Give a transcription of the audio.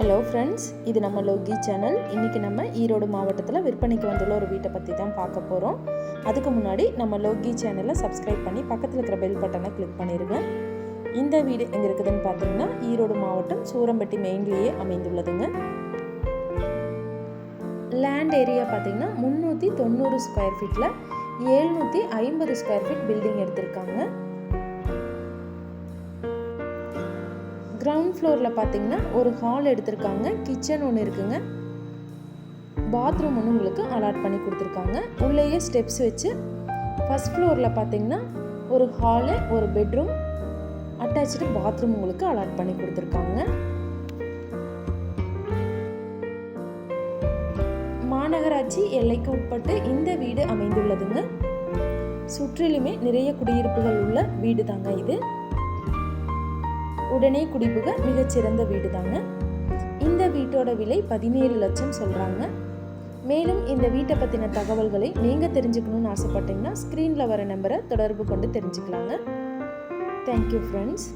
Hello friends இது நம்ம Loki channel இன்றைக்கி நம்ம ஈரோடு மாவட்டத்தில் விற்பனைக்கு வந்துள்ள ஒரு வீட்டை பற்றி தான் பார்க்க போகிறோம் அதுக்கு முன்னாடி நம்ம லோகி சேனலை சப்ஸ்கிரைப் பண்ணி பக்கத்தில் இருக்கிற பெல் பட்டனை கிளிக் பண்ணிடுங்க இந்த வீடு எங்கே இருக்குதுன்னு பார்த்தீங்கன்னா ஈரோடு மாவட்டம் சூரம்பட்டி மெயின்லேயே அமைந்துள்ளதுங்க. லேண்ட் ஏரியா பார்த்தீங்கன்னா முந்நூற்றி தொண்ணூறு ஸ்கொயர் ஃபீட்டில் ஏழ்நூற்றி ஐம்பது ஸ்கொயர் ஃபீட் பில்டிங் எடுத்திருக்காங்க. கிரவுண்ட் ஃப்ளோரில் பார்த்தீங்கன்னா ஒரு ஹால் எடுத்திருக்காங்க. கிச்சன் ஒன்று இருக்குங்க. பாத்ரூம் ஒன்று உங்களுக்கு அலாட் பண்ணி கொடுத்துருக்காங்க. உள்ளேயே ஸ்டெப்ஸ் வச்சு ஃபஸ்ட் ஃப்ளோரில் பார்த்தீங்கன்னா ஒரு ஹாலு ஒரு பெட்ரூம் அட்டாச்சு பாத்ரூம் உங்களுக்கு அலாட் பண்ணி கொடுத்துருக்காங்க. மாநகராட்சி எல்லைக்கு உட்பட்டு இந்த வீடு அமைந்துள்ளதுங்க. சுற்றிலுமே நிறைய குடியிருப்புகள் உள்ள வீடு தாங்க இது. உடனே குடிபுக மிகச்சிறந்த வீடு தாங்க இந்த வீட்டோட விலை பதினேழு லட்சம் சொல்கிறாங்க மேலும் இந்த வீட்டை பற்றின தகவல்களை நீங்கள் தெரிஞ்சுக்கணும்னு ஆசைப்பட்டீங்கன்னா ஸ்க்ரீனில் வர நம்பரை தொடர்பு கொண்டு தெரிஞ்சுக்கலாங்க. Thank you friends